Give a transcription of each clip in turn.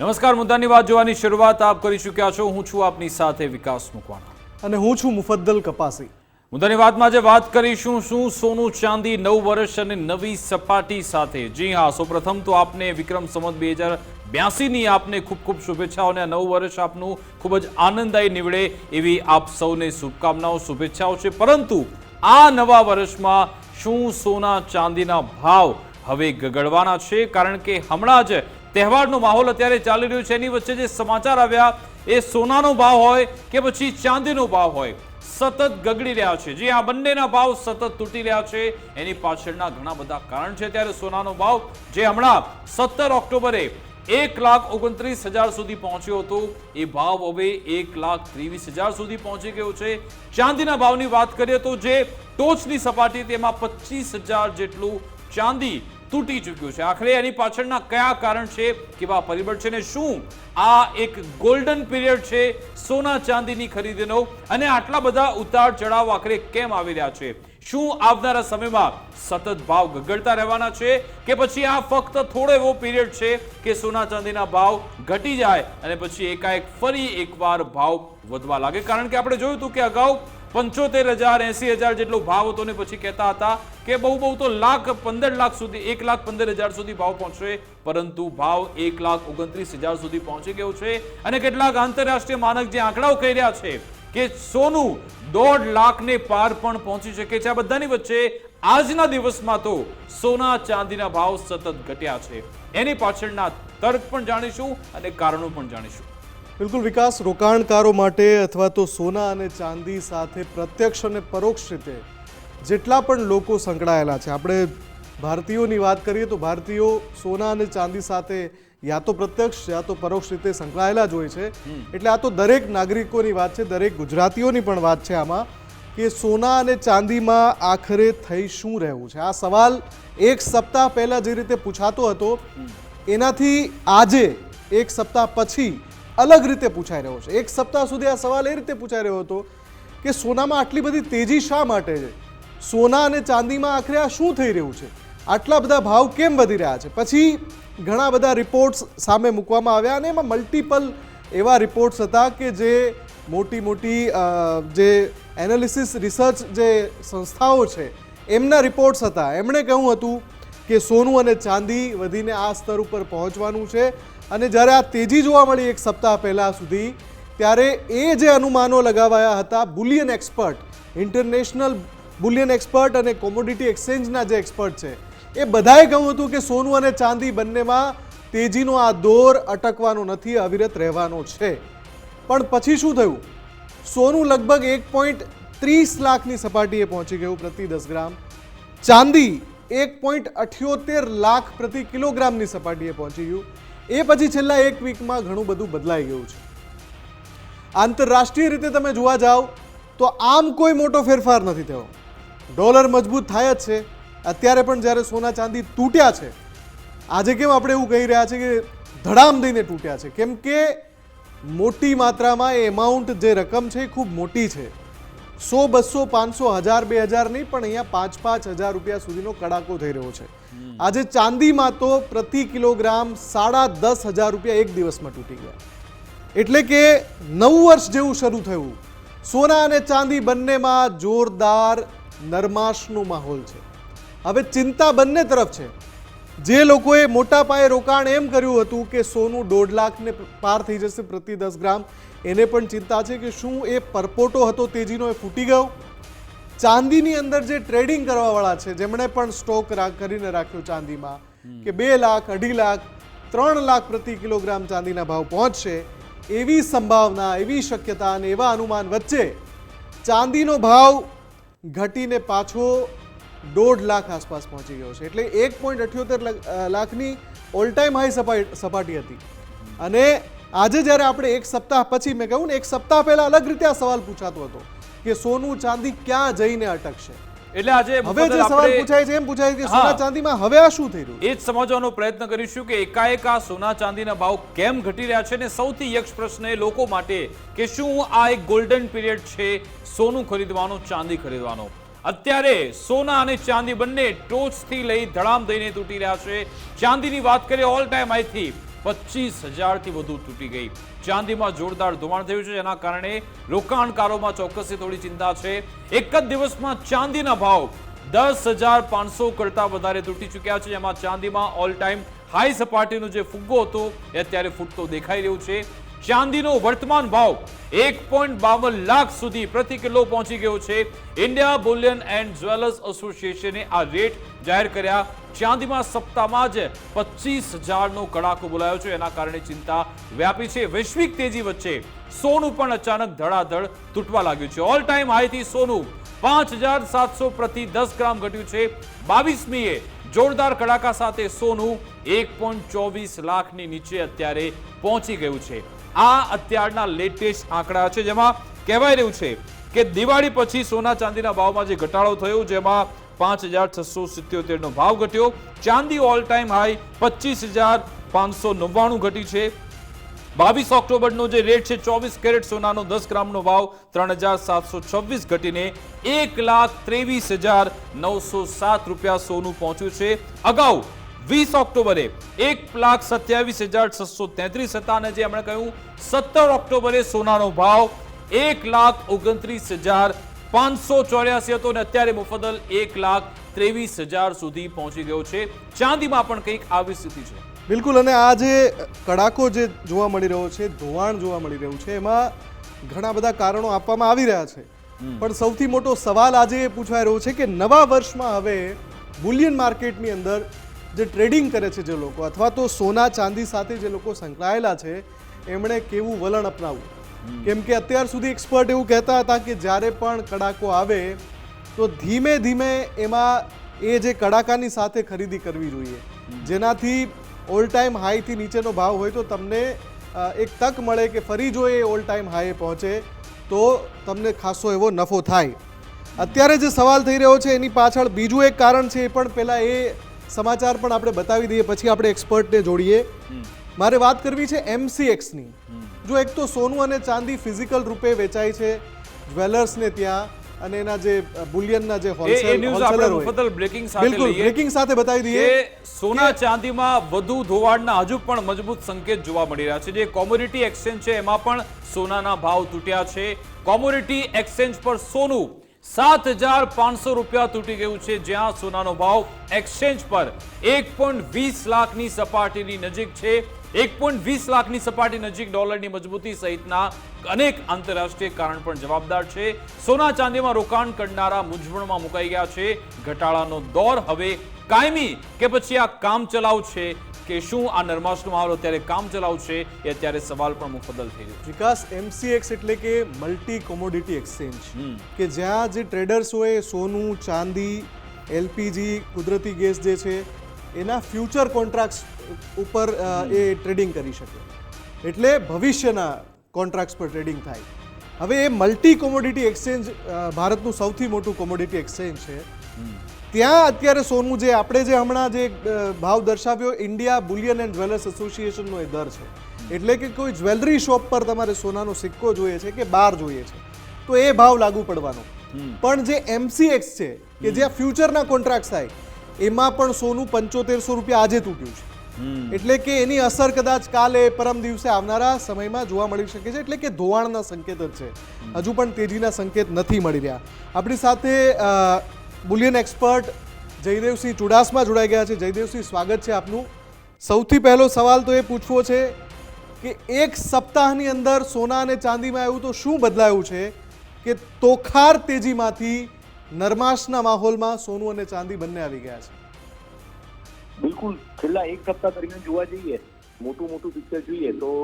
નમસ્કાર મુદ્દાની વાત જોવાની શરૂઆત આપ કરી ચૂક્યા છો. હું છું આપની સાથે વિકાસ મુકવાના અને હું છું મુફદ્દલ કપાસી. મુદ્દાની વાતમાં આજે વાત કરીશું શું સોનું ચાંદી નવ વર્ષ અને નવી સપાટી સાથે? જી હા સૌપ્રથમ તો આપને વિક્રમ સંવત બે હજાર બ્યાસીની આપને ખૂબ ખૂબ શુભેચ્છાઓ અને નવું વર્ષ આપનું ખૂબ જ આનંદદાયી નીવડે એવી આપ સૌને શુભકામનાઓ શુભેચ્છાઓ છે. પરંતુ આ નવા વર્ષમાં શું સોના ચાંદીના ભાવ હવે ગગડવાના છે? કારણ કે હમણાં જ તહેવારનો માહોલ અત્યારે ચાલી રહ્યો છે. એની વચ્ચે જે સમાચાર આવ્યા, એ સોનાનો ભાવ હોય કે પછી ચાંદીનો ભાવ હોય, સતત ગગડી રહ્યા છે. જે આ બંનેના ભાવ સતત તૂટી રહ્યા છે. એની પાછળના ઘણા બધા કારણ છે ત્યારે સોનાનો ભાવ, જે હમણાં સત્તર ઓક્ટોબરે એક લાખ ઓગણત્રીસ હજાર સુધી પહોંચ્યો હતો. એ ભાવ હવે એક લાખ ત્રેવીસ હજાર સુધી પહોંચી ગયો છે. ચાંદીના ભાવની વાત કરીએ તો જે ટોચની સપાટી, તેમાં પચીસ હજાર જેટલું ચાંદી તૂટી ચૂક્યું છે. આખરે એની પાછળના કયા કારણ છે કેવા પરિબળ છે ને શું? આ એક ગોલ્ડન પીરિયડ છે સોના ચાંદીની ખરીદીનો અને આટલા બધા ઉતાર ચઢાવ આખરે કેમ આવી રહ્યા છે? શું આવનારા સમયમાં સતત ભાવ ગગડતા રહેવાના છે કે પછી આ ફક્ત થોડો એવો પીરિયડ છે કે સોના ચાંદીના ભાવ ઘટી જાય અને પછી એકાએક ફરી એકવાર ભાવ વધવા લાગે? કારણ કે આપણે જોયું હતું કે અગાઉ પંચોતેર હજાર, એસી હજાર જેટલો ભાવ હતો ને પછી કહેતા હતા કે બહુ બહુ તો લાખ પંદર લાખ સુધી, એક લાખ પંદર હજાર સુધી ભાવ પહોંચશે, પરંતુ ભાવ એક લાખ ઓગણત્રીસ હજાર સુધી પહોંચી ગયો છે. અને કેટલાક આંતરરાષ્ટ્રીય માનક જે આંકડાઓ કહી રહ્યા છે કે સોનું દોઢ લાખને પાર પણ પહોંચી શકે છે. આ બધાની વચ્ચે આજના દિવસમાં તો સોના ચાંદીના ભાવ સતત ઘટ્યા છે. એની પાછળના તર્ક પણ જાણીશું અને કારણો પણ જાણીશું. બિલકુલ, વિકાસ રોકાણકારો માટે અથવા તો સોના અને ચાંદી સાથે પ્રત્યક્ષ અને પરોક્ષ રીતે જેટલા પણ લોકો સંકળાયેલા છે. આપણે ભારતીયોની વાત કરીએ તો ભારતીયો સોના અને ચાંદી સાથે યા તો પ્રત્યક્ષ, યા તો પરોક્ષ રીતે સંકળાયેલા જ હોય છે. એટલે આ તો દરેક નાગરિકોની વાત છે, દરેક ગુજરાતીઓની પણ વાત છે આમાં કે સોના અને ચાંદીમાં આખરે થઈ શું રહેવું છે? આ સવાલ એક સપ્તાહ પહેલાં જે રીતે પૂછાતો હતો, એનાથી આજે, એક સપ્તાહ પછી અલગ રીતે પૂછાઈ રહ્યો છે. એક સપ્તાહ સુધી આ સવાલ એ રીતે પૂછાઈ રહ્યો હતો કે સોનામાં આટલી બધી તેજી શા માટે છે? સોના અને ચાંદીમાં આખરે આ શું થઈ રહ્યું છે? આટલા બધા ભાવ કેમ વધી રહ્યા છે? પછી ઘણા બધા રિપોર્ટ્સ સામે મૂકવામાં આવ્યા અને એમાં મલ્ટિપલ એવા રિપોર્ટ્સ હતા કે જે મોટી મોટી જે એનાલિસિસ રિસર્ચ જે સંસ્થાઓ છે, એમના રિપોર્ટ્સ હતા. એમણે કહ્યું હતું કે સોનું અને ચાંદી વધીને આ સ્તર ઉપર પહોંચવાનું છે. અને જ્યારે આ તેજી જોવા મળી એક સપ્તાહ પહેલાં સુધી, ત્યારે એ જે અનુમાનો લગાવાયા હતા, bullion expert, international bullion expert અને કોમોડિટી એક્સચેન્જના જે એક્સપર્ટ છે, એ બધાએ કહ્યું હતું કે સોનું અને ચાંદી બંનેમાં તેજીનો આ દોર અટકવાનો નથી, અવિરત રહેવાનો છે. પણ પછી શું થયું? સોનું લગભગ એક પોઈન્ટ ત્રીસ લાખની સપાટીએ પહોંચી ગયું પ્રતિ દસ ગ્રામ. ચાંદી એક પોઈન્ટ અઠ્યોતેર લાખ પ્રતિ કિલોગ્રામની સપાટીએ પહોંચી ગયું. એ પછી છેલ્લા એક વીકમાં ઘણું બધું બદલાઈ ગયું છે. આંતરરાષ્ટ્રીય રીતે તમે જોવા જાઓ, તો આમ કોઈ મોટો ફેરફાર નથી થયો. ડોલર મજબૂત થાય જ છે. અત્યારે પણ જ્યારે સોના ચાંદી તૂટ્યા છે, આજે કેમ આપણે એવું કહી રહ્યા છે કે ધડામ દઈને તૂટ્યા છે? કેમ કે મોટી માત્રામાં એ એમાઉન્ટ જે રકમ છે એ ખૂબ મોટી છે. સો બસો, પાંચસો, હજાર, બે હજાર નહીં પણ અહીંયા પાંચ પાંચ હજાર રૂપિયા સુધીનો કડાકો થઈ રહ્યો છે. આજે ચાંદીમાં તો પ્રતિ કિલોગ્રામ સાડા દસ હજાર રૂપિયા એક દિવસમાં તૂટી ગયા. એટલે કે નવું વર્ષ જેવું શરૂ થયું. સોના અને ચાંદી બંનેમાં જોરદાર નરમાશનો માહોલ છે. હવે ચિંતા બંને તરફ છે. જે લોકોએ મોટા પાયે રોકાણ એમ કર્યું હતું કે સોનું દોઢ લાખને પાર થઈ જશે પ્રતિ દસ ગ્રામ, એને પણ ચિંતા છે કે શું એ પરપોટો હતો તેજીનો એ ફૂટી ગયો? ચાંદીની અંદર જે ટ્રેડિંગ કરવાવાળા છે, જેમણે પણ સ્ટોક કરીને રાખ્યો ચાંદીમાં, કે બે લાખ, અઢી લાખ, ત્રણ લાખ પ્રતિ કિલોગ્રામ ચાંદીના ભાવ પહોંચશે, એવી સંભાવના, એવી શક્યતા અને એવા અનુમાન વચ્ચે ચાંદીનો ભાવ ઘટીને પાછો દોઢ લાખ આસપાસ પહોંચી ગયો છે. એટલે એક પોઈન્ટ અઠ્યોતેર લાખની ઓલ ટાઈમ હાઈ સપાટી હતી. અને આજે જ્યારે આપણે એક સપ્તાહ પછી, મેં કહ્યું ને, એક સપ્તાહ પહેલા અલગ રીતે આ સવાલ પૂછાતો હતો. કે સોનું ચાંદી ક્યાં જઈને અટકશે? એટલે આજે હવે જે સવાલ પૂછાય છે એમ પૂછાય કે સોના ચાંદીમાં હવે આ શું થઈ રહ્યું એ જ સમજવાનો પ્રયત્ન કરીશું કે એકાએક આ સોના ચાંદીના ભાવ કેમ ઘટી રહ્યા છે અને સૌથી યક્ષ પ્રશ્ન એ લોકો માટે કે શું આ એક ગોલ્ડન પીરિયડ છે સોનું ખરીદવાનો ચાંદી ખરીદવાનો? અત્યારે સોના અને ચાંદી બંને ટોચથી લઈ ધડામ દઈને તૂટી રહ્યા છે. ચાંદીની વાત કરીએ ઓલ ટાઈમ આઈથી પચીસ હજારથી વધુ તૂટી ગઈ. ચાંદીમાં જોરદાર ધોવાણ થયું છે, જેના કારણે રોકાણકારોમાં ચોક્કસથી થોડી ચિંતા છે. એક જ દિવસમાં ચાંદીના ભાવ દસ હજાર પાંચસો કરતા વધારે તૂટી ચૂક્યા છે, જેમાં ચાંદીમાં ઓલ ટાઈમ હાઈ સપાટીનો જે ફુગ્ગો હતો, એ અત્યારે ફૂટતો દેખાઈ રહ્યું છે. ચાંદીનો વર્તમાન ભાવ એક પોઈન્ટ બાવન લાખ સુધી પ્રતિ કિલો પહોંચી ગયો છે. ઇન્ડિયા બુલિયન એન્ડ જ્વેલર્સ એસોસિએશને આ રેટ જાહેર કર્યા. ચાંદીમાં સપ્તાહમાં જ પચીસ હજારનો કડાકો બોલાયો છે. એના કારણે ચિંતા વ્યાપી છે. વૈશ્વિક તેજી વચ્ચે સોનું પણ અચાનક ધડાધડ તૂટવા લાગ્યું છે. ઓલ ટાઈમ હાઈથી સોનું પાંચ હજાર સાતસો પ્રતિ દસ ગ્રામ ઘટ્યું છે. બાવીસમીએ જોરદાર કડાકા સાથે સોનું એક પોઈન્ટ ચોવીસ લાખની નીચે અત્યારે પહોંચી ગયું છે. આ અત્યારના લેટેસ્ટ આંકડા છે, જેમાં કહેવાય રહ્યું છે કે દિવાળી પછી સોના ચાંદીના ભાવમાં જે ઘટાડો થયો, જેમાં પાંચ હજાર છસો સિત્યોતેરનો ભાવ ઘટ્યો. ચાંદી ઓલ ટાઈમ હાઈ પચીસ હજાર પાંચસો નવ્વાણું ઘટી છે. બાવીસ ઓક્ટોબરનો જે રેટ છે, ચોવીસ કેરેટ સોનાનો દસ ગ્રામનો ભાવ ત્રણ હજાર સાતસો છવ્વીસ ઘટીને એક લાખ ત્રેવીસ હજાર નવસો સાત રૂપિયા સોનું પહોંચ્યું છે. અગાઉ વીસ ઓક્ટોબરે એક લાખ સત્યાવીસ હજાર છસો તેત્રીસ હતા અને જે એમણે કહ્યું સત્તર ઓક્ટોબરે સોનાનો ભાવ એક લાખ ઓગણત્રીસ હજાર પાંચસો ચોર્યાસી હતો અને અત્યારે મુફદલ એક લાખ ત્રેવીસ હજાર સુધી પહોંચી ગયો છે. ચાંદીમાં પણ કંઈક આવી સ્થિતિ છે. બિલકુલ અને આ જે કડાકો જે જોવા મળી રહ્યો છે ધોવાણ જોવા મળી રહ્યું છે એમાં ઘણા બધા કારણો આપવામાં આવી રહ્યા છે. પણ સૌથી મોટો સવાલ આજે પૂછાઈ રહ્યો છે કે નવા વર્ષમાં હવે બુલિયન માર્કેટની અંદર જે ટ્રેડિંગ કરે છે જે લોકો અથવા તો સોના ચાંદી સાથે જે લોકો સંકળાયેલા છે એમણે કેવું વલણ અપનાવવું કેમ કે અત્યાર સુધી એક્સપર્ટ એવું કહેતા હતા કે જ્યારે પણ કડાકો આવે તો ધીમે ધીમે એમાં એ જે કડાકાની સાથે ખરીદી કરવી જોઈએ. જેનાથી ઓલ ટાઈમ હાઈથી નીચેનો ભાવ હોય તો તમને એક તક મળે કે ફરી જો એ ઓલ ટાઈમ હાઈએ પહોંચે તો તમને ખાસો એવો નફો થાય. અત્યારે જે સવાલ થઈ રહ્યો છે એની પાછળ બીજું એક કારણ છે એ પણ પહેલાં એ સમાચાર પણ આપણે બતાવી દઈએ પછી આપણે એક્સપર્ટને જોડીએ. મારે વાત કરવી છે એમસીએક્સની. જો એક તો સોનું અને ચાંદી ફિઝિકલ રૂપે વેચાય છે જ્વેલર્સને ત્યાં અને એના જે બુલિયનના જે એ એ ન્યૂઝ હોલસેલર બ્રેકિંગ સાથે બિલકુલ બ્રેકિંગ સાથે બતાવી દઈએ. સોના ચાંદીમાં વધુ ધોવાણના હજુ પણ મજબૂત સંકેત જોવા મળી રહ્યા છે. જે કોમોડિટી એક્સચેન્જ છે એમાં પણ સોનાના ભાવ તૂટ્યા છે. કોમોડિટી એક્સચેન્જ પર સોનું સાત હજાર પાંચસો રૂપિયા તૂટી ગયું છે જ્યાં સોનાનો ભાવ એક્સચેન્જ પર એક પોઈન્ટ વીસ લાખની સપાટીની નજીક છે. એક પોઈન્ટ વીસ લાખની સપાટી નજીક ડોલરની મજબૂતી સહિતના અનેક આંતરરાષ્ટ્રીય કારણ પણ જવાબદાર છે. સોના ચાંદીમાં રોકાણ કરનારા મૂંઝવણમાં મુકાઈ ગયા છે. ઘટાડાનો દોર હવે કાયમી કે પછી આ કામ ચલાવ છે કે શું આ નરમાશનો માહોલ અત્યારે કામ ચલાવ છે એ અત્યારે સવાલ પણ મુકદ્દલ થઈ રહ્યો વિકાસ એમસીએક્સ એટલે કે મલ્ટી કોમોડિટી એક્સચેન્જ કે જ્યાં જે ટ્રેડર્સ હોય સોનું ચાંદી એલપીજી કુદરતી ગેસ જે છે એના ફ્યુચર કોન્ટ્રાક્ટ્સ ઉપર એ ટ્રેડિંગ કરી શકે. એટલે ભવિષ્યના કોન્ટ્રાક્ટ્સ પર ટ્રેડિંગ થાય. હવે એ મલ્ટી કોમોડિટી એક્સચેન્જ ભારતનું સૌથી મોટું કોમોડિટી એક્સચેન્જ છે. ત્યાં અત્યારે સોનું જે આપણે જે હમણાં જે ભાવ દર્શાવ્યો ઇન્ડિયા બુલિયન એન્ડ જ્વેલર્સ એસોસિએશનનો એ દર છે. એટલે કે કોઈ જ્વેલરી શોપ પર તમારે સોનાનો સિક્કો જોઈએ છે કે બાર જોઈએ છે. તો એ ભાવ લાગુ પડવાનો. પણ જે એમસીએક્સ છે કે જ્યાં ફ્યુચરના કોન્ટ્રાક્ટ થાય એમાં પણ સોનું પંચોતેરસો રૂપિયા આજે તૂટ્યું છે. એટલે કે એની અસર કદાચ કાલે પરમ દિવસે આવનારા સમયમાં જોવા મળી શકે છે. એટલે કે ધોવાણના સંકેત જ છે. હજુ પણ તેજીના સંકેત નથી મળી રહ્યા. આપણી સાથે બુલિયન એક્સપર્ટ જયદેવસિંહ ચુડાસમા જોડાઈ ગયા છે. જયદેવસિંહ, સ્વાગત છે આપનું. સૌથી પહેલો સવાલ તો એ પૂછવો છે કે એક સપ્તાહની અંદર સોના અને ચાંદીમાં એવું તો શું બદલાયું છે કે તોખાર તેજીમાંથી નરમાશના માહોલમાં સોનું અને ચાંદી બંને આવી ગયા છે? બિલકુલ. છેલ્લા એક સપ્તાહ દરમિયાન જોવા જઈએ, મોટું મોટું પિક્ચર જોઈએ તો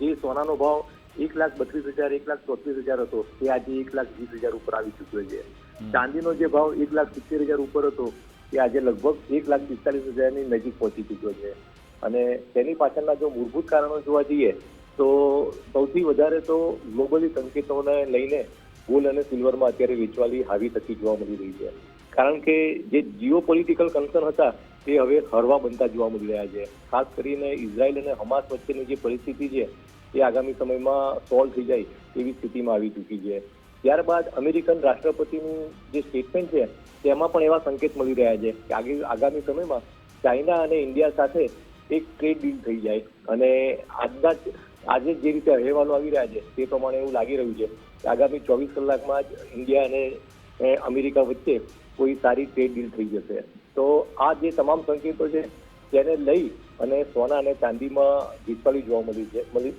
જે સોનાનો ભાવ એક લાખ બત્રીસ હજાર, એક લાખ ચોત્રીસ હજાર હતો, તે આજે એક લાખ વીસ હજાર ઉપર આવી ચૂક્યો છે. ચાંદીનો જે ભાવ એક લાખ સિત્તેર હજાર ઉપર હતો તે આજે લગભગ એક લાખ પિસ્તાલીસ હજારની નજીક પહોંચી ચૂક્યો છે. અને તેની પાછળના જો મૂળભૂત કારણો જોવા જઈએ, તો સૌથી વધારે તો ગ્લોબલી સંકેતોને લઈને ગોલ્ડ અને સિલ્વરમાં અત્યારે વેચવાલી હાવી થતી જોવા મળી રહી છે. કારણ કે જે જીઓ પોલિટિકલ કન્સર્ન હતા, તે હવે હળવા બનતા જોવા મળી રહ્યા છે. ખાસ કરીને ઇઝરાયલ અને હમાસ વચ્ચેની જે પરિસ્થિતિ છે, એ આગામી સમયમાં સોલ્વ થઈ જાય તેવી સ્થિતિમાં આવી ચૂકી છે. ત્યારબાદ અમેરિકન રાષ્ટ્રપતિનું જે સ્ટેટમેન્ટ છે, તેમાં પણ એવા સંકેત મળી રહ્યા છે કે આગળ આગામી સમયમાં ચાઇના અને ઇન્ડિયા સાથે એક ટ્રેડ ડીલ થઈ જાય. અને આજના આજે જે રીતે અહેવાલો આવી રહ્યા છે, તે પ્રમાણે એવું લાગી રહ્યું છે કે આગામી ચોવીસ કલાકમાં જ ઇન્ડિયા અને અમેરિકા વચ્ચે કોઈ સારી ટ્રેડ ડીલ થઈ જશે. તો આ જે તમામ સંકેતો છે, તેને લઈ અને સોના અને ચાંદીમાં ઘીસવાલી જોવા મળી છે, મળી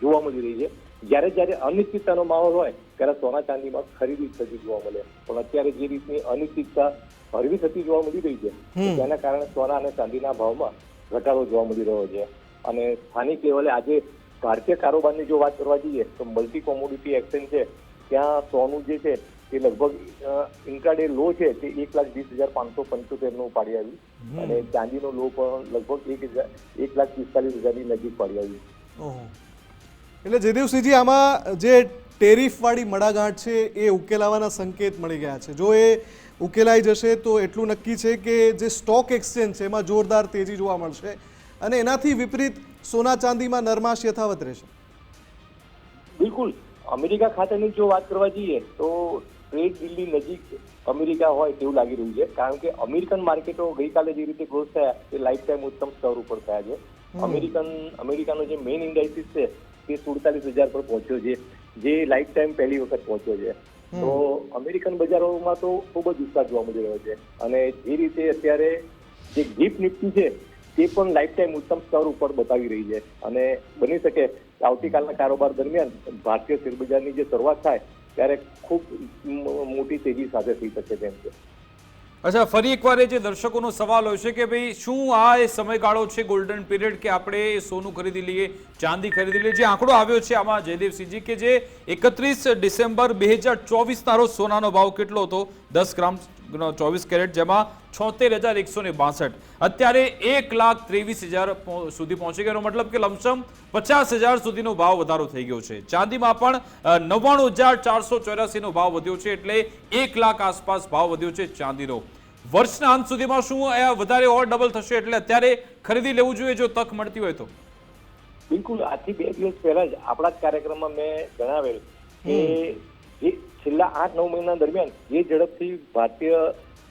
જોવા મળી રહી છે. જ્યારે જ્યારે અનિશ્ચિતતાનો માહોલ હોય ત્યારે સોના ચાંદીમાં ખરીદી થતી જોવા મળે. પણ અત્યારે જે રીતની અનિશ્ચિતતા હળવી થતી જોવા મળી રહી છે તેના કારણે સોના અને ચાંદીના ભાવમાં ઘટાડો જોવા મળી રહ્યો છે. અને સ્થાનિક લેવલે આજે ભારતીય કારોબારની જો વાત કરવા જઈએ તો મલ્ટી કોમોડિટી એક્સચેન્જ છે. ત્યાં સોનું જે છે એ લગભગ ઇન્ટ્રાડે લો છે તે એક લાખ વીસ હજાર પાંચસો પંચોતેરનું પાડી આવ્યું અને ચાંદીનો લો પણ લગભગ એક હજાર એક લાખ પિસ્તાલીસ હજારની નજીક પાડી આવ્યું એટલે જયદેવસિંહજી આમાં જે ટેરિફવાળી મડાગાંઠ છે એ ઉકેલાવાના સંકેત મળી ગયા છે. જો એ ઉકેલાઈ જશે તો એટલું નક્કી છે કે જે સ્ટોક એક્સચેન્જ છે એમાં જોરદાર તેજી જોવા મળશે અને એનાથી વિપરીત સોના ચાંદીમાં નરમાશ યથાવત રહેશે. બિલકુલ. અમેરિકા ખાતેની જો વાત કરવા જઈએ તો ટ્રેડ ડીલની નજીક અમેરિકા હોય તેવું લાગી રહ્યું છે. કારણ કે અમેરિકન માર્કેટો ગઈકાલે જે રીતે ક્લોઝ થયા તે લાઈફ ટાઈમ ઉત્તમ સ્તર ઉપર થયા છે. અમેરિકન અમેરિકાનો જે મેઇન ઇન્ડાઇસિસ છે તે સુડતાલીસ હજાર પર પહોંચ્યો છે જે લાઈફ ટાઈમ પહેલી વખત પહોંચ્યો છે. તો અમેરિકન બજારોમાં તો ખૂબ જ ઉત્સાહ જોવા મળી રહ્યો છે. અને જે રીતે અત્યારે જે ગીફ નિફ્ટી છે તે પણ લાઈફ ટાઈમ ઉત્તમ સ્તર ઉપર બતાવી રહી છે. અને બની શકે આવતીકાલના કારોબાર દરમિયાન ભારતીય શેરબજારની જે શરૂઆત થાય ત્યારે ખૂબ મોટી તેજી સાથે થઈ શકે તેમ છે. અચ્છા, ફરી એકવાર એ જે દર્શકોનો સવાલ હોય છે કે ભાઈ શું આ એ સમયગાળો છે ગોલ્ડન પીરિયડ કે આપણે સોનું ખરીદી લઈએ, ચાંદી ખરીદી લઈએ? જે આંકડો આવ્યો છે આમાં જયદેવસિંહજી, કે જે એકત્રીસ ડિસેમ્બર બે હજાર ચોવીસના રોજ સોનાનો ભાવ કેટલો હતો? દસ ગ્રામ ચોવીસ કેરેટ જેમાં છોતેર હજાર એકસો ને બાસઠ. અત્યારે એક લાખ ત્રેવીસ હજાર સુધી પહોંચી ગયો. મતલબ કે લમસમ પચાસ હજાર સુધીનો ભાવ વધારો થઈ ગયો છે. ચાંદીમાં પણ નવ્વાણું હજાર ચારસો ચોર્યાસીનો ભાવ વધ્યો છે એટલે એક લાખ આસપાસ ભાવ વધ્યો છે ચાંદીનો. વર્ષના અંત સુધીમાં શું અહીંયા વધારે ઓર ડબલ થશે? એટલે અત્યારે ખરીદી લેવું જોઈએ જો તક મળતી હોય તો. બિલકુલ. આજથી બે દિવસ પહેલા જ આપણા જ કાર્યક્રમમાં મેં જણાવેલ કે છેલ્લા આઠ નવ મહિના દરમિયાન જે ઝડપથી ભારતીય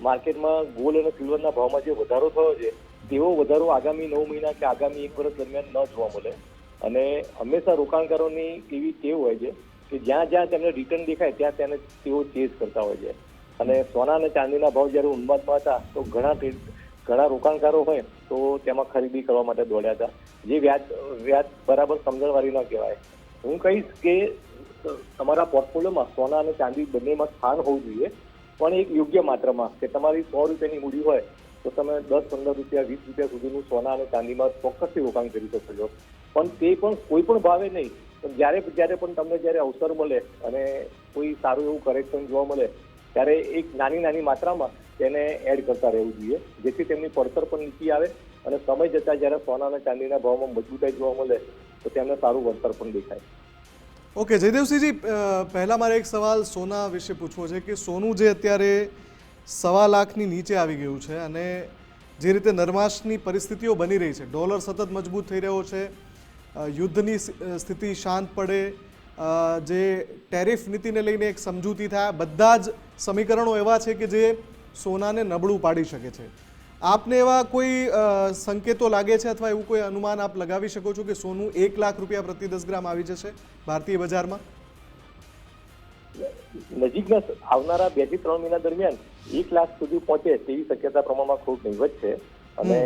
માર્કેટમાં ગોલ્ડ અને સિલ્વરના ભાવમાં જે વધારો થયો છે, તેવો વધારો આગામી નવ મહિના કે આગામી એક વર્ષ દરમિયાન ન જોવા મળે. અને હંમેશા રોકાણકારોની એવી ટેવ હોય છે કે જ્યાં જ્યાં તેમને રિટર્ન દેખાય, ત્યાં તેને તેઓ ચેઝ કરતા હોય છે. અને સોના અને ચાંદીના ભાવ જ્યારે ઉન્માદમાં હતા, તો ઘણા ઘણા રોકાણકારો હોય, તો તેમાં ખરીદી કરવા માટે દોડ્યા હતા. જે વ્યાજ વ્યાજ બરાબર સમજણવાળી ન કહેવાય. હું કહીશ કે તમારા પોર્ટફોલિયોમાં સોના અને ચાંદી બંનેમાં સ્થાન હોવું જોઈએ. પણ એક યોગ્ય માત્રામાં કે તમારી સો રૂપિયાની મૂડી હોય તો તમે દસ, પંદર રૂપિયા, વીસ રૂપિયા સુધીનું સોના અને ચાંદીમાં ચોક્કસથી રોકાણ કરી શકો છો. પણ તે પણ કોઈ પણ ભાવે નહીં. પણ જ્યારે જ્યારે પણ તમને જ્યારે અવસર મળે અને કોઈ સારું એવું કરેક્શન જોવા મળે, ત્યારે એક નાની નાની માત્રામાં તેને એડ કરતા રહેવું જોઈએ. જેથી તેમની પડતર પણ નીચી આવે અને સમય જતાં જ્યારે સોના અને ચાંદીના ભાવમાં મજબૂતાઈ જોવા મળે, તો તેમને સારું વળતર પણ દેખાય. ઓકે, જયદેવસિંહજી પહેલાં મારે એક સવાલ સોના વિશે પૂછવો છે કે સોનું જે અત્યારે સવા લાખની નીચે આવી ગયું છે અને જે રીતે નરમાશની પરિસ્થિતિઓ બની રહી છે, ડોલર સતત મજબૂત થઈ રહ્યો છે યુદ્ધની સ્થિતિ શાંત પડે જે ટેરિફ નીતિને લઈને એક સમજૂતી થાય બધા જ સમીકરણો એવા છે કે જે સોનાને નબળું પાડી શકે છે. આપને એવા કોઈ સંકેતો લાગે છે અથવા એવું કોઈ અનુમાન આપ લગાવી શકો છો કે સોનું એક લાખ રૂપિયા પ્રતિ દસ ગ્રામ આવી જશે ભારતીય બજારમાં? નજીકના આવનારા બેથી ત્રણ મહિના દરમિયાન એક લાખ સુધી પહોંચે તેવી શક્યતા પ્રમાણમાં ખૂબ નહીવત છે. અને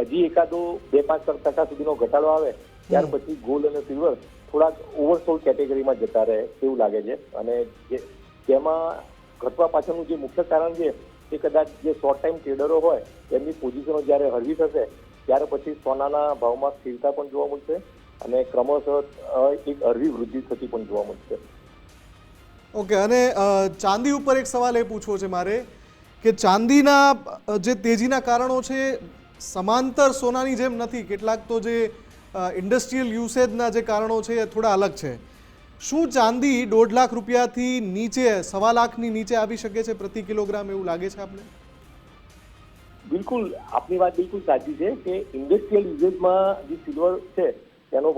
હજી એકાદો બે પાંચ ટકા સુધીનો ઘટાડો આવે ત્યાર પછી ગોલ્ડ અને સિલ્વર થોડાક ઓવરસોલ કેટેગરીમાં જતા રહે તેવું લાગે છે. અને જે તેમાં ઘટવા પાછળનું જે મુખ્ય કારણ છે તે કદાચ જે શોર્ટ ટાઈમ ટ્રેડરો હોય, તેમની પોઝિશનો જ્યારે હળવી થશે, ત્યારે પછી સોનાના ભાવમાં સ્થિરતા પણ જોવા મળશે અને ક્રમશઃ એક હળવી વૃદ્ધિ થતી પણ જોવા મળશે. ઓકે, અને ચાંદી ઉપર એક સવાલ એ પૂછવો છે મારે કે ચાંદીના જે તેજીના કારણો છે, સમાંતર સોનાની જેમ નથી, કેટલાક તો જે ઇન્ડસ્ટ્રીયલ યુસેજના જે કારણો છે એ થોડા અલગ છે. શું ચાંદી દોઢ લાખ રૂપિયાથી નીચે સવા લાખની નીચે આવી શકે છે પ્રતિ કિલોગ્રામ એવું લાગે છે આપને? બિલકુલ આપની વાત બિલકુલ સાચી છે કે ઇન્ડસ્ટ્રીયલ યુઝેજમાં જે સિલ્વર છે તેનો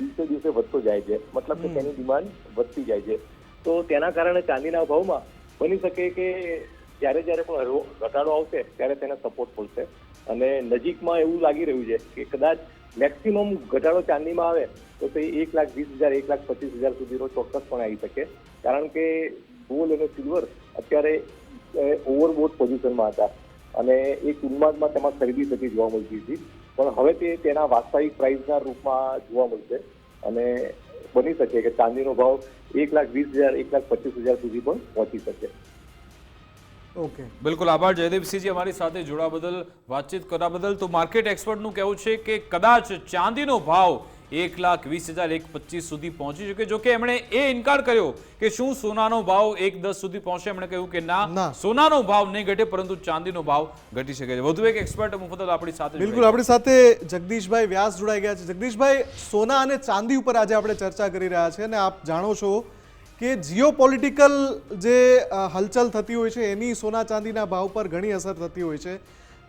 દિવસે દિવસે વધતો જાય છે. મતલબ કે તેની ડિમાન્ડ વધતી જાય છે. તો તેના કારણે ચાંદીના ભાવમાં બની શકે કે જ્યારે જ્યારે પણ ઘટાડો આવશે ત્યારે તેને સપોર્ટ મળશે. અને નજીકમાં એવું લાગી રહ્યું છે કે કદાચ મેક્સિમમ ઘટાડો ચાંદીમાં આવે તો તે એક લાખ વીસ હજાર, એક લાખ પચીસ હજાર સુધીનો ચોક્કસપણે આવી શકે. કારણ કે ગોલ્ડ અને સિલ્વર અત્યારે ઓવરબોટ પોઝિશનમાં હતા. અને એક ઉન્માદમાં તેમાં ખરીદી થતી જોવા મળતી હતી. પણ હવે તે તેના વાસ્તવિક પ્રાઇસના રૂપમાં જોવા મળશે. અને બની શકે કે ચાંદીનો ભાવ એક લાખ વીસ હજાર, એક લાખ પચીસ હજાર સુધી પણ પહોંચી શકે. ઓકે બિલકુલ આભાર જયદેવસિંહજી અમારી સાથે જોડા બદલ વાતચીત કરવા બદલ. તો માર્કેટ એક્સપર્ટનું કહેવું છે કે કદાચ ચાંદીનો ભાવ એક લાખ વીસ હજાર એક પચીસ સુધી પહોંચી શકે. જો કે એમણે એ ઇનકાર કર્યો કે શું સોનાનો ભાવ એક દસ સુધી પહોંચે. એમણે કહ્યું કે ના ના. સોનાનો ભાવ નહીં ઘટે પરંતુ ચાંદીનો ભાવ ઘટી શકે છે. વધુ એક એક્સપર્ટ મુફત આપણી સાથે બિલકુલ આપણી સાથે જગદીશભાઈ વ્યાસ જોડાઈ ગયા છે. જગદીશભાઈ સોના અને ચાંદી ઉપર આજે આપણે ચર્ચા કરી રહ્યા છે અને આપ જાણો છો કે જીઓ પોલિટિકલ જે હલચલ થતી હોય છે એની સોના ચાંદીના ભાવ પર ઘણી અસર થતી હોય છે.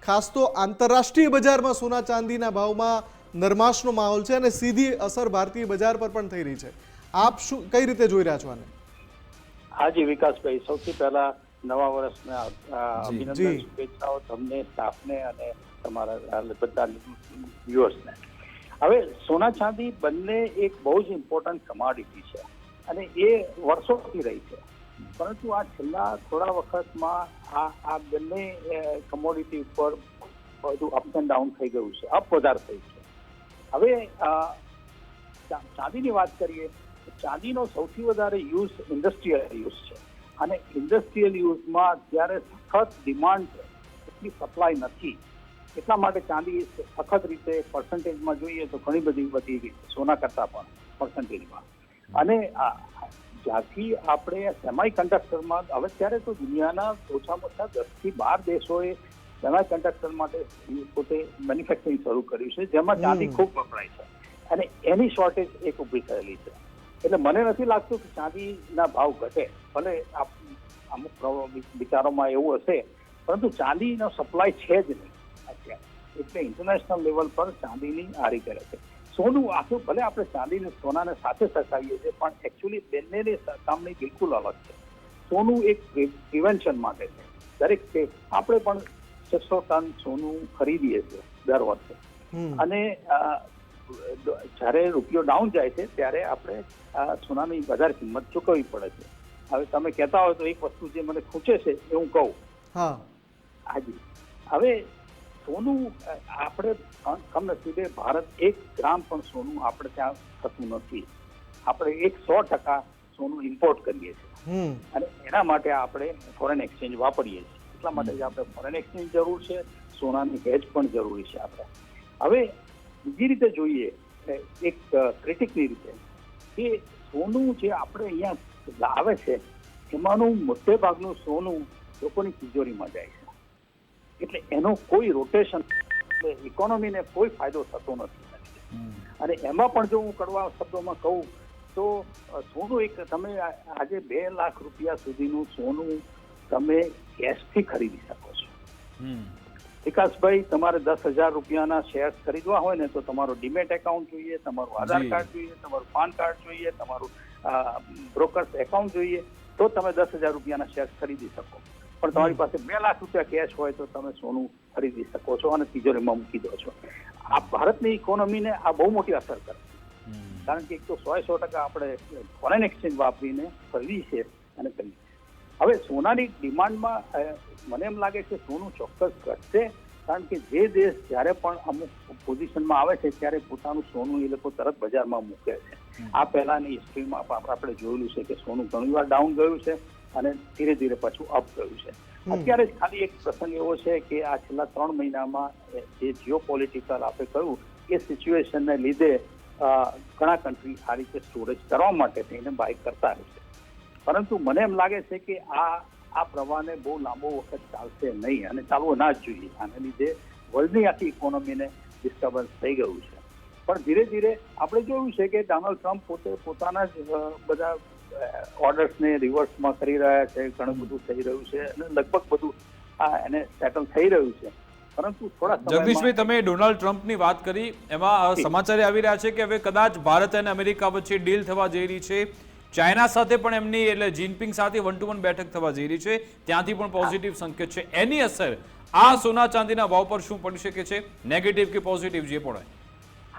ખાસ તો આંતરરાષ્ટ્રીય બજારમાં સોના ચાંદીના ભાવમાં નરમાશનો માહોલ છે અને સીધી અસર ભારતીય બજાર પર પણ થઈ રહી છે. આપ શું કઈ રીતે જોઈ રહ્યા છો આને? હાજી વિકાસભાઈ સૌથી પહેલા નવા વર્ષના અભિનંદન શુભેચ્છાઓ તમને સ્ટાફને અને તમારા બધા વ્યુઅર્સને. હવે સોના ચાંદી બંને એક બહુ જ ઇમ્પોર્ટન્ટ કમાડિટી છે. અને એ વર્ષોથી રહી છે. પરંતુ આ છેલ્લા થોડા વખતમાં આ આ બંને કમોડિટી ઉપર બધું અપ એન્ડ ડાઉન થઈ ગયું છે. અપ વધારે થયું છે. હવે ચાંદીની વાત કરીએ ચાંદીનો સૌથી વધારે યુઝ ઇન્ડસ્ટ્રીયલ યુઝ છે. અને ઇન્ડસ્ટ્રીયલ યુઝમાં અત્યારે સખત ડિમાન્ડ છે, એટલી સપ્લાય નથી. એટલા માટે ચાંદી સખત રીતે પર્સન્ટેજમાં જોઈએ તો ઘણી બધી વધી ગઈ સોના કરતાં પણ પર્સન્ટેજમાં અને આ જ્યારથી આપણે સેમાઈ કન્ડક્ટરમાં હવે ત્યારે તો દુનિયાના ઓછામાં ઓછા દસથી બાર દેશોએ સેમાઈ કન્ડક્ટર માટે પોતે મેન્યુફેક્ચરિંગ શરૂ કર્યું છે જેમાં ચાંદી ખૂબ વપરાય છે. અને એની શોર્ટેજ એક ઊભી થયેલી છે. એટલે મને નથી લાગતું કે ચાંદીના ભાવ ઘટે ભલે આપ- અમુક વિચારોમાં એવું હશે પરંતુ ચાંદીનો સપ્લાય છે જ નહીં અત્યારે. એટલે ઇન્ટરનેશનલ લેવલ પર ચાંદીની આરી કરે છે. સોનું આખું ભલે આપણે ચાંદીને સોનાને સાથે સરખાવીએ છીએ પણ એકચ્યુઅલી બંનેની સરખામણી બિલકુલ અલગ છે. સોનું એક પ્રિવેન્શન માટે છે. દરેક આપણે પણ છસો ટન સોનું ખરીદીએ છીએ દર વર્ષે. અને જ્યારે રૂપિયો ડાઉન જાય છે ત્યારે આપણે સોનાની વધારે કિંમત ચૂકવવી પડે છે. હવે તમે કહેતા હોય તો એક વસ્તુ જે મને ખૂંચે છે એ હું કહું. હા. હાજી. હવે સોનું આપણે કમ- કમનસીબે ભારત એક ગ્રામ પણ સોનું આપણે ત્યાં થતું નથી. આપણે એક સો ટકા સોનું ઇમ્પોર્ટ કરીએ છીએ. અને એના માટે આપણે ફોરેન એક્સચેન્જ વાપરીએ છીએ. એટલા માટે જ આપણે ફોરેન એક્સચેન્જ જરૂર છે સોનાની હેજ પણ જરૂરી છે આપણે. હવે બીજી રીતે જોઈએ એક ક્રિટિકની રીતે કે સોનું જે આપણે અહીંયા લાવે છે એમાંનું મોટે ભાગનું સોનું લોકોની તિજોરીમાં જાય છે. એટલે એનો કોઈ રોટેશન ઇકોનોમીને કોઈ ફાયદો થતો નથી. અને એમાં પણ જો હું કડવા શબ્દોમાં કહું તો સોનું એક તમે આજે બે લાખ રૂપિયા સુધીનું સોનું તમે કેશથી ખરીદી શકો છો. વિકાસભાઈ તમારે દસ હજાર રૂપિયાના શેર્સ ખરીદવા હોય ને તો તમારો ડિમેટ એકાઉન્ટ જોઈએ તમારું આધાર કાર્ડ જોઈએ તમારું પાન કાર્ડ જોઈએ તમારું બ્રોકર્સ એકાઉન્ટ જોઈએ તો તમે દસ હજાર રૂપિયાના શેર્સ ખરીદી શકો. પણ તમારી પાસે બે લાખ રૂપિયા કેશ હોય તો તમે સોનું ખરીદી શકો છો અને તિજોરીમાં મૂકી દો છો. આ ભારતની ઇકોનોમીને આ બહુ મોટી અસર કરે કારણ કે એક તો સો સો ટકા આપણે ફોરેન એક્સચેન્જ વાપરીને ખરીદી છે અને કરી હવે સોનાની ડિમાન્ડમાં મને એમ લાગે છે સોનું ચોક્કસ ઘટશે કારણ કે જે દેશ જ્યારે પણ અમુક પોઝિશનમાં આવે છે ત્યારે પોતાનું સોનું એ લોકો તરત બજારમાં મૂકે છે. આ પહેલાની હિસ્ટ્રીમાં આપ- આપણે જોયેલું છે કે સોનું ઘણીવાર ડાઉન ગયું છે. અને ધીરે ધીરે પાછું અપ ગયું છે. અત્યારે જ ખાલી એક પ્રસંગ એવો છે કે આ છેલ્લા ત્રણ મહિનામાં જે જીઓ પોલિટિકલ આપણે કહ્યું એ સિચ્યુએશનને લીધે ઘણા કન્ટ્રી આ રીતે સ્ટોરેજ કરવા માટે થઈને બાય કરતા રહેશે પરંતુ મને એમ લાગે છે કે આ આ પ્રવાહને બહુ લાંબો વખત ચાલશે નહીં અને ચાલવો ના જ જોઈએ. આને લીધે વર્લ્ડની આખી ઇકોનોમીને ડિસ્ટર્બન્સ થઈ ગયું છે. પણ ધીરે ધીરે આપણે જોયું છે કે ડોનાલ્ડ ટ્રમ્પ પોતે પોતાના જ બધા ઓર્ડર્સને રિવર્સમાં કરી રહ્યા છે ઘણું બધું થઈ રહ્યું છે અને લગભગ બધું આ એને સેટલ થઈ રહ્યું છે. પરંતુ થોડા જગદીશભાઈ તમે ડોનાલ્ડ ટ્રમ્પની વાત કરી એમાં સમાચાર આવી રહ્યા છે કે હવે કદાચ ભારત અને અમેરિકા વચ્ચે ડીલ થવા જઈ રહી છે. ચાઇના સાથે પણ એમની એટલે જિનપિંગ સાથે વન ટુ વન બેઠક થવા જઈ રહી છે. ત્યાંથી પણ પોઝિટિવ સંકેત છે. એની અસર આ સોના ચાંદીના ભાવ પર શું પડી શકે છે? નેગેટિવ કે પોઝિટિવ જે પણ હોય.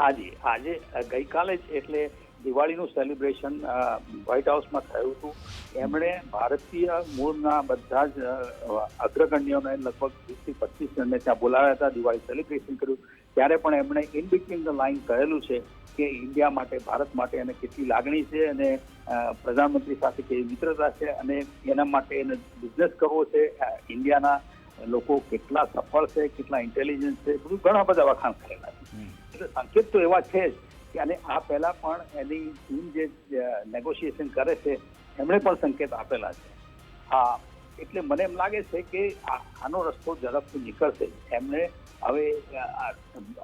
હાજી આજે ગઈકાલે એટલે દિવાળીનું સેલિબ્રેશન વ્હાઇટ હાઉસમાં થયું હતું. એમણે ભારતીય મૂળના બધા જ અગ્રગણ્યોને લગભગ વીસથી પચીસ જણને ત્યાં બોલાવ્યા હતા દિવાળી સેલિબ્રેશન કર્યું. ત્યારે પણ એમણે ઇન બિટવીન ધ લાઇન કહેલું છે કે ઇન્ડિયા માટે ભારત માટે એને કેટલી લાગણી છે અને પ્રધાનમંત્રી સાથે કેવી મિત્રતા છે અને એના માટે એને બિઝનેસ કરવો છે. ઇન્ડિયાના લોકો કેટલા સફળ છે કેટલા ઇન્ટેલિજન્સ છે બધું ઘણા બધા વખાણ કરેલા છે. એટલે સંકેત તો એવા છે જ. અને આ પહેલા પણ એની ટીમ જે નેગોશિએશન કરે છે એમણે પણ સંકેત આપેલા છે. હા એટલે મને એમ લાગે છે કે આનો રસ્તો ઝડપથી નીકળશે. એમણે હવે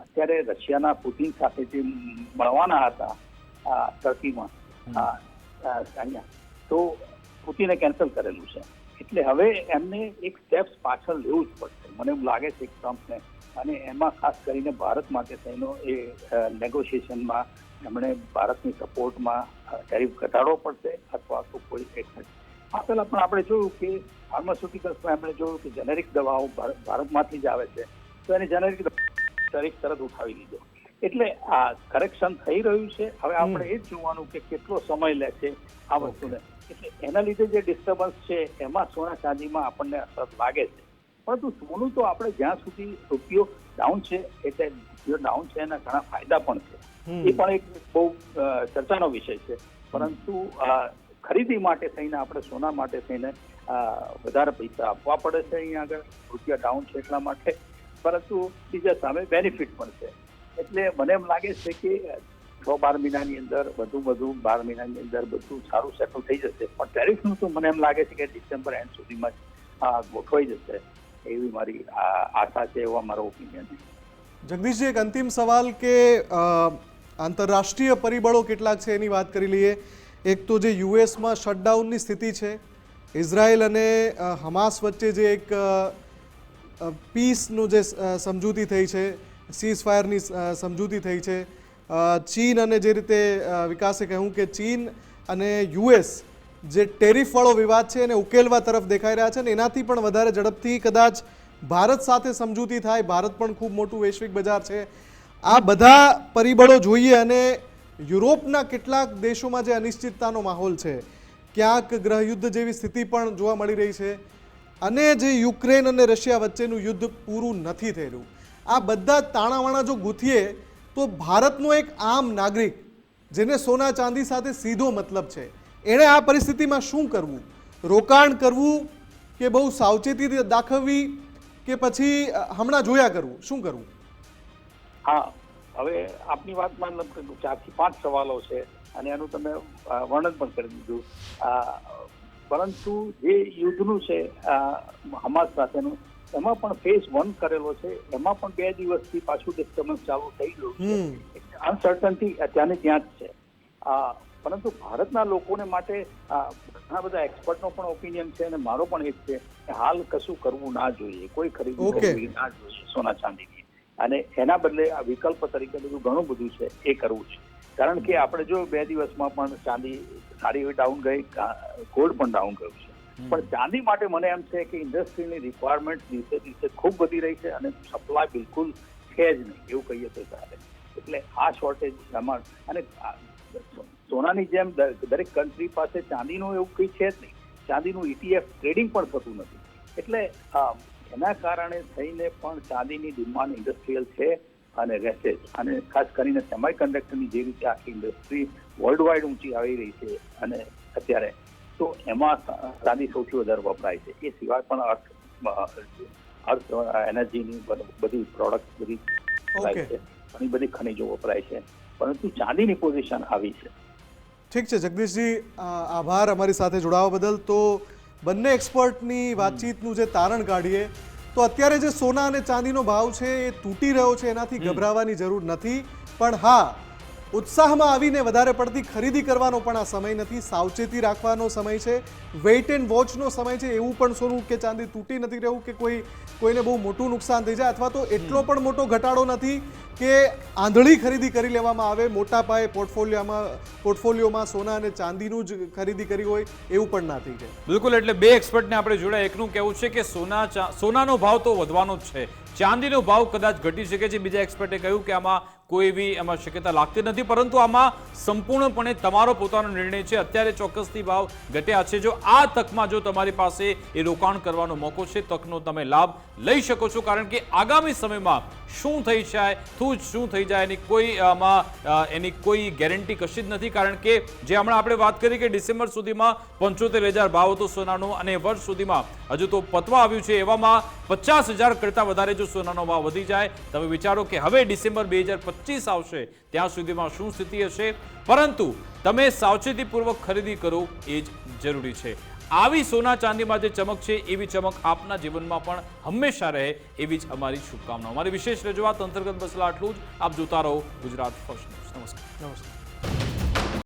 અત્યારે રશિયાના પુતિન સાથે જે મળવાના હતા ટર્કીમાં અહીંયા તો પુતિને કેન્સલ કરેલું છે. એટલે હવે એમને એક સ્ટેપ્સ પાછળ લેવું જ પડશે. મને એવું લાગે છે ટ્રમ્પને અને એમાં ખાસ કરીને ભારત માટે થઈનો એ નેગોશિએશનમાં એમણે ભારતની સપોર્ટમાં ટેરિફ ઘટાડવો પડશે અથવા તો કોઈ એક્શન આ પહેલાં પણ આપણે જોયું કે ફાર્માસ્યુટિકલ્સમાં એમણે જોયું કે જેનેરિક દવાઓ ભારતમાંથી જ આવે છે. તો એને જેનેરિક ટેરિફ તરત ઉઠાવી લીધો એટલે આ કરેક્શન થઈ રહ્યું છે. હવે આપણે એ જ જોવાનું કે કેટલો સમય લે છે આ વસ્તુને. એટલે એના લીધે જે ડિસ્ટર્બન્સ છે એમાં સોના ચાંદીમાં આપણને અસર લાગે છે. પરંતુ સોનું તો આપણે જ્યાં સુધી રૂપિયો ડાઉન છે એટલે રૂપિયો ડાઉન છે એના ઘણા ફાયદા પણ છે. એ પણ એક બહુ ચર્ચાનો વિષય છે. પરંતુ ખરીદી માટે થઈને આપણે સોના માટે થઈને વધારે પૈસા આપવા પડે છે અહીંયા આગળ. રૂપિયા ડાઉન છે એટલા માટે. પરંતુ બીજા સામે બેનિફિટ પણ છે. એટલે મને એમ લાગે છે કે છ બાર મહિનાની અંદર વધુ વધુ બાર મહિનાની અંદર બધું સારું સેટલ થઈ જશે. પણ ટેરિફનું તો મને એમ લાગે છે કે ડિસેમ્બર એન્ડ સુધીમાં જ ગોઠવાઈ જશે. એવી મારી આશા છે એવો મારો ઓપિનિયન છે. જગદીશજી, એક અંતિમ સવાલ કે આંતરરાષ્ટ્રીય પરિબળો કેટલાક છે એની વાત કરી લઈએ. એક તો જે યુએસમાં શટડાઉનની સ્થિતિ છે, ઇઝરાયલ અને હમાસ વચ્ચે જે એક પીસનું જે સમજૂતી થઈ છે સીઝ ફાયરની સમજૂતી થઈ છે ચીન અને જે રીતે વિકાસે કહ્યું કે ચીન અને યુએસ જે ટેરિફવાળો વિવાદ છે એને ઉકેલવા તરફ દેખાઈ રહ્યા છે અને એનાથી પણ વધારે ઝડપથી કદાચ ભારત સાથે સમજૂતી થાય. ભારત પણ ખૂબ મોટું વૈશ્વિક બજાર છે. આ બધા પરિબળો જોઈએ અને યુરોપના કેટલાક દેશોમાં જે અનિશ્ચિતતાનો માહોલ છે, ક્યાંક ગ્રહયુદ્ધ જેવી સ્થિતિ પણ જોવા મળી રહી છે અને જે યુક્રેન અને રશિયા વચ્ચેનું યુદ્ધ પૂરું નથી થઈ રહ્યું આ બધા તાણાવાણા જો ગૂંથીએ તો ભારતનો એક આમ નાગરિક, જેને સોના ચાંદી સાથે સીધો મતલબ છે. એણે આ પરિસ્થિતિમાં શું કરવું? રોકાણ કરવું કે બહુ સાવચેતી દાખવવી કે પછી હમણાં જોયા કરવું? શું કરવું? હા હવે આપની વાતમાં ચારથી પાંચ સવાલો છે અને એનું તમે વર્ણન પણ કરી દીધું. પરંતુ જે યુદ્ધનું છે હમાસ સાથેનું એમાં પણ ફેઝ વન કરેલો છે. એમાં પણ બે દિવસથી પાછું ડિસ્ટર્બન્સ ચાલુ થઈ ગયું અનસર્ટનટી ત્યાંને ત્યાં જ છે. આ, પરંતુ ભારતના લોકોને માટે ઘણા બધા એક્સપર્ટનો પણ ઓપિનિયન છે અને મારો પણ એ જ છે કે હાલ કશું કરવું ના જોઈએ કોઈ ખરીદી કરવી ના જોઈએ સોના ચાંદીની. અને એના બદલે આ વિકલ્પ તરીકે બધું ઘણું બધું છે એ કરવું છે. કારણ કે આપણે જો બે દિવસમાં પણ ચાંદી સારી ડાઉન ગઈ ગોલ્ડ પણ ડાઉન ગયું છે. પણ ચાંદી માટે મને એમ છે કે ઇન્ડસ્ટ્રીની રિક્વાયરમેન્ટ દિવસે દિવસે ખૂબ વધી રહી છે અને સપ્લાય બિલકુલ છે જ નહીં એવું કહીએ તો ચાલે. એટલે આ શોર્ટેજ એમાં અને સોનાની જેમ દરેક કન્ટ્રી પાસે ચાંદીનું એવું કંઈ છે જ નહીં. ચાંદીનું ઇટીએફ ટ્રેડિંગ પણ થતું નથી. એટલે એના કારણે થઈને પણ ચાંદીની ડિમાન્ડ ઇન્ડસ્ટ્રીયલ છે અને રહેશે જ. અને ખાસ કરીને સેમાઈ કન્ડક્ટરની જે રીતે આખી ઇન્ડસ્ટ્રી વર્લ્ડ વાઇડ ઊંચી આવી રહી છે અને અત્યારે તો એમાં ચાંદી સૌથી વધારે વપરાય છે. એ સિવાય પણ અર્થ અર્થ એનર્જીની બધી પ્રોડક્ટ બધી વપરાય છે ઘણી બધી ખનિજો વપરાય છે. પરંતુ ચાંદીની પોઝિશન આવી છે. ઠીક છે જગદીશજી આભાર અમારી સાથે જોડાવા બદલ. તો બંને એક્સપર્ટની વાતચીતનું જે તારણ કાઢીએ તો અત્યારે જે સોના અને ચાંદીનો ભાવ છે એ તૂટી રહ્યો છે એનાથી ગભરાવાની જરૂર નથી. પણ હા ઉત્સાહમાં આવીને વધારે પડતી ખરીદી કરવાનો પણ આ સમય નથી. સાવચેતી રાખવાનો સમય છે. વેઇટ એન્ડ વોચનો સમય છે. એવું પણ સોનું કે ચાંદી તૂટી નથી રહ્યું કે કોઈ કોઈને બહુ મોટું નુકસાન થઈ જાય અથવા તો એટલો પણ મોટો ઘટાડો નથી. કે આંધળી ખરીદી કરી લેવામાં આવે, મોટા પાયે પોર્ટફોલિયોમાં પોર્ટફોલિયોમાં સોના અને ચાંદીનું જ ખરીદી કરી હોય, એવું પણ ના થઈ જાય. બિલકુલ, એટલે બે એક્સપર્ટને આપણે જોડ્યા. એકનું કહેવું છે કે સોના સોનાનો ભાવ તો વધવાનો જ છે. ચાંદીનો ભાવ કદાચ ઘટી શકે છે. બીજા એક્સપર્ટે કહ્યું કે આમાં કોઈ એવી એમાં શક્યતા લાગતી નથી, પરંતુ આમાં સંપૂર્ણપણે તમારો પોતાનો નિર્ણય છે. અત્યારે ચોક્કસથી ભાવ ઘટ્યા છે. જો આ તકમાં જો તમારી પાસે એ રોકાણ કરવાનો મોકો છે, તકનો તમે લાભ લઈ શકો છો. કારણ કે આગામી સમયમાં શું થઈ જાય શું શું થઈ જાય એની કોઈ, આમાં એની કોઈ ગેરંટી કશી જ નથી. કારણ કે જે હમણાં આપણે વાત કરી કે ડિસેમ્બર સુધીમાં પંચોતેર હજાર ભાવ હતો સોનાનો અને વર્ષ સુધીમાં હજુ તો પતવા આવ્યું છે. એવામાં પચાસ હજાર કરતાં વધારે જો સોનાનો ભાવ વધી જાય. તમે વિચારો કે હવે ડિસેમ્બર બે આવશે, ત્યાં સુધીમાં શું સ્થિતિ હશે? પરંતુ તમે સાવચેતીપૂર્વક ખરીદી કરો, એ જ જરૂરી છે. આવી સોના ચાંદીમાં જે ચમક છે, એવી ચમક આપના જીવનમાં પણ હંમેશા રહે એવી જ અમારી શુભકામનાઓ. અમારી વિશેષ રજૂઆત અંતર્ગત બસલા આટલું જ. આપ જોતા રહો ગુજરાત ફર્સ્ટ ન્યૂઝ. નમસ્કાર. નમસ્કાર.